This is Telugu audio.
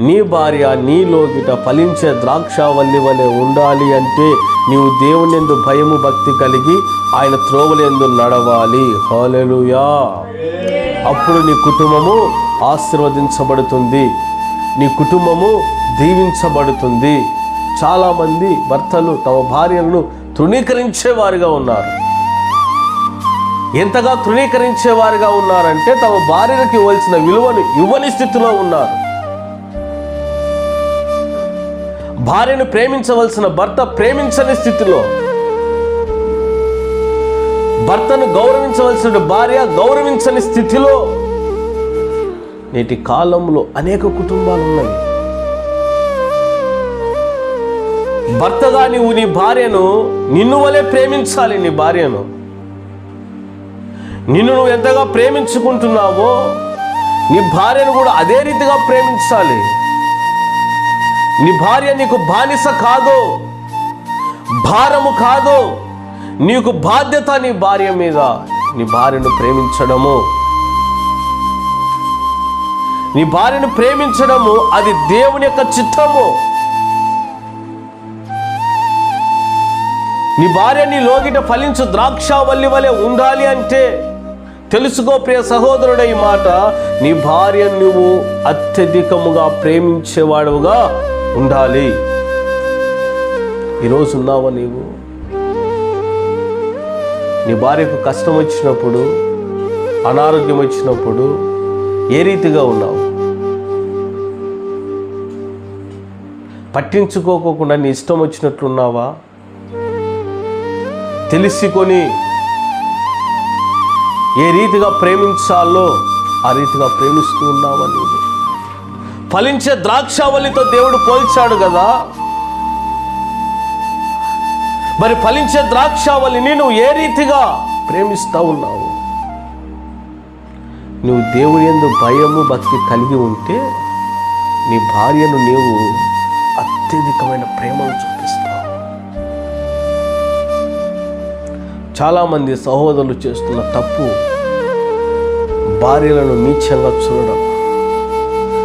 నీ భార్య నీలోగిట ఫలించే ద్రాక్షావల్లి వలె ఉండాలి అంటే నీవు దేవునిందు భయము భక్తి కలిగి ఆయన త్రోవలేందు నడవాలి. హల్లెలూయా. అప్పుడు నీ కుటుంబము ఆశీర్వదించబడుతుంది. నీ కుటుంబము దీవించబడుతుంది. చాలామంది భర్తలు తమ భార్యలను తృణీకరించేవారుగా ఉన్నారు. ఎంతగా తృణీకరించేవారుగా ఉన్నారంటే తమ భార్యలకు ఇవ్వాల్సిన విలువను ఇవ్వని స్థితిలో ఉన్నారు. భార్యను ప్రేమించవలసిన భర్త ప్రేమించని స్థితిలో భర్తను గౌరవించవలసిన భార్య గౌరవించని స్థితిలో నేటి కాలంలో అనేక కుటుంబాలు ఉన్నాయి భర్తగా నీవు నీ భార్యను నిన్ను వలె ప్రేమించాలి నీ భార్యను. నిన్ను నువ్వు ఎంతగా ప్రేమించుకుంటున్నావో నీ భార్యను కూడా అదే రీతిగా ప్రేమించాలి. నీ భార్య నీకు బానిస కాదు భారము కాదు. నీకు బాధ్యత నీ భార్య మీద. నీ భార్యను ప్రేమించడము. నీ భార్యను ప్రేమించడము అది దేవుని యొక్క చిత్తము. నీ భార్య నీ లోగిట ఫలించు ద్రాక్షావల్లి వలె ఉండాలి అంటే తెలుసుకో ప్రియ సహోదరుడ ఈ మాట నీ భార్య నువ్వు అత్యధికముగా ప్రేమించేవాడుగా ఉండాలి. ఈరోజు ఉన్నావా నీవు? నీ భార్యకు కష్టం వచ్చినప్పుడు అనారోగ్యం వచ్చినప్పుడు ఏ రీతిగా ఉన్నావు? పట్టించుకోకుండా నీ ఇష్టం వచ్చినట్లున్నావా తెలుసుకొని ఏ రీతిగా ప్రేమించాలో ఆ రీతిగా ప్రేమిస్తూ ఉన్నావా నీవు? ఫలించే ద్రాక్షావళితో దేవుడు పోల్చాడు కదా. మరి ఫలించే ద్రాక్షావళిని నువ్వు ఏ రీతిగా ప్రేమిస్తా ఉన్నావు? నువ్వు దేవుని ఎందు భయము భక్తి కలిగి ఉంటే నీ భార్యను నీవు అత్యధికమైన ప్రేమను చూపిస్తావు. చాలామంది సహోదరులు చేస్తున్న తప్పు భార్యలను నీచంగా చూడడం.